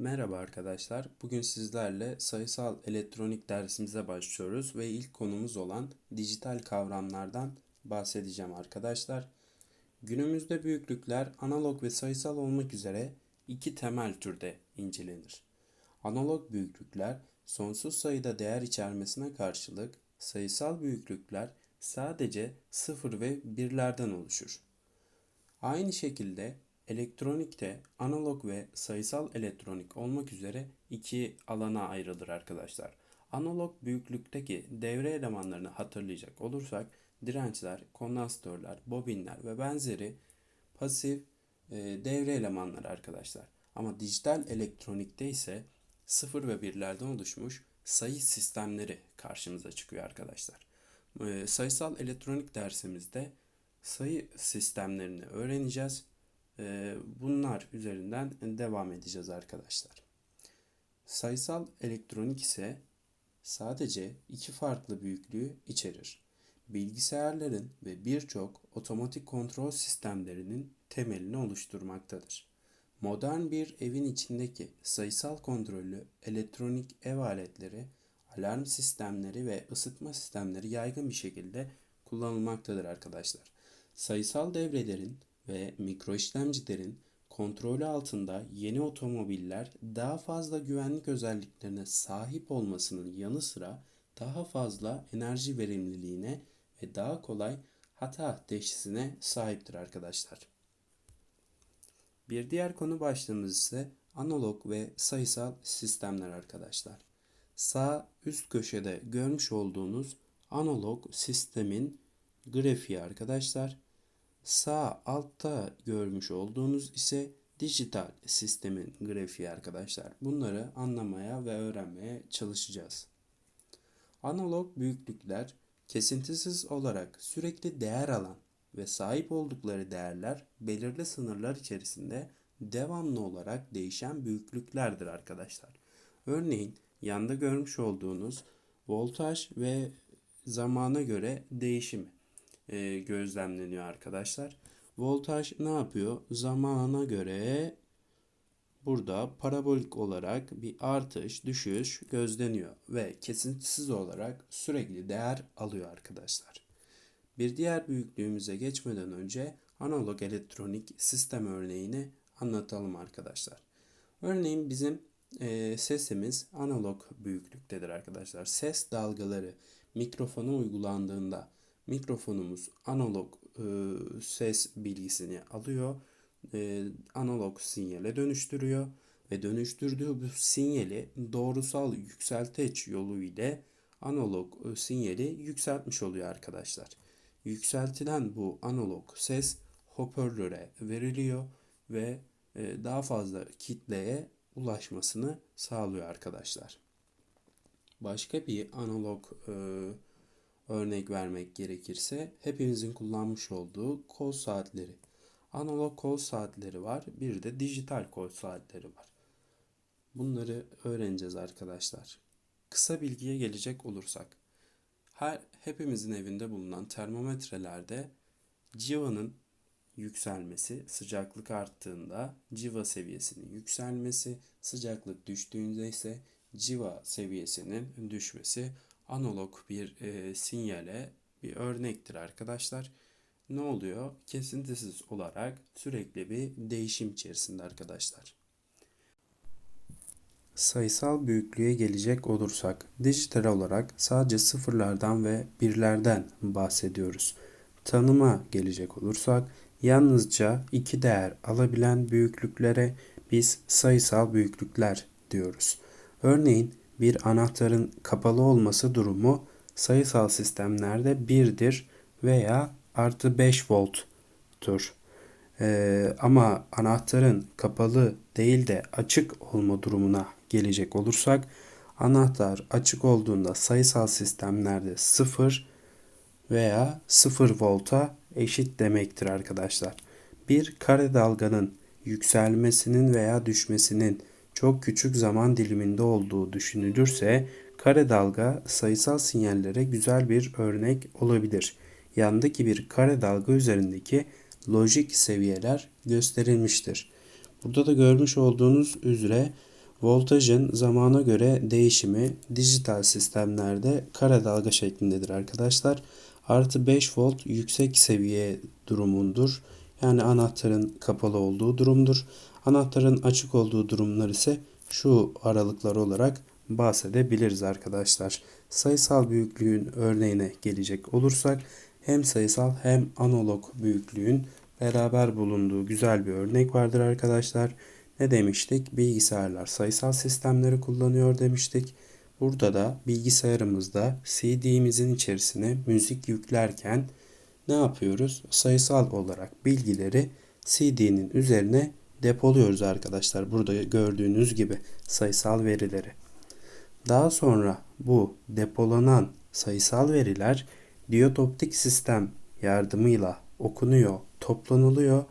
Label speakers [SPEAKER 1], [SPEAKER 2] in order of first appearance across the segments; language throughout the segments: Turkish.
[SPEAKER 1] Merhaba arkadaşlar. Bugün sizlerle sayısal elektronik dersimize başlıyoruz ve ilk konumuz olan dijital kavramlardan bahsedeceğim arkadaşlar. Günümüzde büyüklükler analog ve sayısal olmak üzere iki temel türde incelenir. Analog büyüklükler sonsuz sayıda değer içermesine karşılık sayısal büyüklükler sadece sıfır ve birlerden oluşur. Aynı şekilde elektronikte analog ve sayısal elektronik olmak üzere iki alana ayrılır arkadaşlar. Analog büyüklükteki devre elemanlarını hatırlayacak olursak dirençler, kondansatörler, bobinler ve benzeri pasif e, devre elemanları arkadaşlar. Ama dijital elektronikte ise sıfır ve birlerden oluşmuş sayı sistemleri karşımıza çıkıyor arkadaşlar. E, sayısal elektronik dersimizde sayı sistemlerini öğreneceğiz. Ee, bunlar üzerinden devam edeceğiz arkadaşlar. Sayısal elektronik ise sadece iki farklı büyüklüğü içerir. Bilgisayarların ve birçok otomatik kontrol sistemlerinin temelini oluşturmaktadır. Modern bir evin içindeki sayısal kontrollü elektronik ev aletleri, alarm sistemleri ve ısıtma sistemleri yaygın bir şekilde kullanılmaktadır arkadaşlar. Sayısal devrelerin ve mikro işlemcilerin kontrolü altında yeni otomobiller daha fazla güvenlik özelliklerine sahip olmasının yanı sıra daha fazla enerji verimliliğine ve daha kolay hata teşhisine sahiptir arkadaşlar. Bir diğer konu başlığımız ise analog ve sayısal sistemler arkadaşlar. Sağ üst köşede görmüş olduğunuz analog sistemin grafiği arkadaşlar. Sağ altta görmüş olduğunuz ise dijital sistemin grafiği arkadaşlar. Bunları anlamaya ve öğrenmeye çalışacağız. Analog büyüklükler kesintisiz olarak sürekli değer alan ve sahip oldukları değerler belirli sınırlar içerisinde devamlı olarak değişen büyüklüklerdir arkadaşlar. Örneğin yanda görmüş olduğunuz voltaj ve zamana göre değişimi e, gözlemleniyor arkadaşlar. Voltaj ne yapıyor? Zamana göre burada parabolik olarak bir artış, düşüş gözleniyor ve kesintisiz olarak sürekli değer alıyor arkadaşlar. Bir diğer büyüklüğümüze geçmeden önce analog elektronik sistem örneğini anlatalım arkadaşlar. Örneğin bizim e, sesimiz analog büyüklüktedir arkadaşlar. Ses dalgaları mikrofona uygulandığında mikrofonumuz analog e, ses bilgisini alıyor, e, analog sinyale dönüştürüyor ve dönüştürdüğü bu sinyali doğrusal yükselteç yolu ile analog e, sinyali yükseltmiş oluyor arkadaşlar. Yükseltilen bu analog ses hoparlöre veriliyor ve e, daha fazla kitleye ulaşmasını sağlıyor arkadaşlar. Başka bir analog e, örnek vermek gerekirse hepimizin kullanmış olduğu kol saatleri. Analog kol saatleri var. Bir de dijital kol saatleri var. Bunları öğreneceğiz arkadaşlar. Kısa bilgiye gelecek olursak. Her hepimizin evinde bulunan termometrelerde civanın yükselmesi, sıcaklık arttığında civa seviyesinin yükselmesi, sıcaklık düştüğünde ise civa seviyesinin düşmesi analog bir e, sinyale bir örnektir arkadaşlar. Ne oluyor? Kesintisiz olarak sürekli bir değişim içerisinde arkadaşlar. Sayısal büyüklüğe gelecek olursak dijital olarak sadece sıfırlardan ve birlerden bahsediyoruz. Tanıma gelecek olursak yalnızca iki değer alabilen büyüklüklere biz sayısal büyüklükler diyoruz. Örneğin bir anahtarın kapalı olması durumu sayısal sistemlerde 1'dir veya artı 5 volttur. Ee, ama anahtarın kapalı değil de açık olma durumuna gelecek olursak anahtar açık olduğunda sayısal sistemlerde 0 veya 0 volta eşit demektir arkadaşlar. Bir kare dalganın yükselmesinin veya düşmesinin çok küçük zaman diliminde olduğu düşünülürse kare dalga sayısal sinyallere güzel bir örnek olabilir. Yandaki bir kare dalga üzerindeki lojik seviyeler gösterilmiştir. Burada da görmüş olduğunuz üzere Voltajın zamana göre değişimi dijital sistemlerde kara dalga şeklindedir arkadaşlar. Artı 5 volt yüksek seviye durumundur. Yani anahtarın kapalı olduğu durumdur. Anahtarın açık olduğu durumlar ise şu aralıklar olarak bahsedebiliriz arkadaşlar. Sayısal büyüklüğün örneğine gelecek olursak hem sayısal hem analog büyüklüğün beraber bulunduğu güzel bir örnek vardır arkadaşlar. Ne demiştik? Bilgisayarlar sayısal sistemleri kullanıyor demiştik. Burada da bilgisayarımızda CD'mizin içerisine müzik yüklerken ne yapıyoruz? Sayısal olarak bilgileri CD'nin üzerine depoluyoruz arkadaşlar. Burada gördüğünüz gibi sayısal verileri. Daha sonra bu depolanan sayısal veriler diyot optik sistem yardımıyla okunuyor, toplanılıyor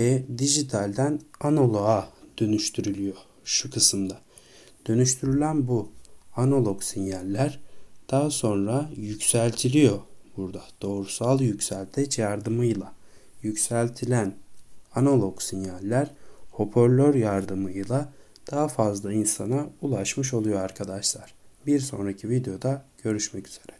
[SPEAKER 1] ve dijitalden analoğa dönüştürülüyor şu kısımda. Dönüştürülen bu analog sinyaller daha sonra yükseltiliyor burada doğrusal yükselteç yardımıyla yükseltilen analog sinyaller hoparlör yardımıyla daha fazla insana ulaşmış oluyor arkadaşlar. Bir sonraki videoda görüşmek üzere.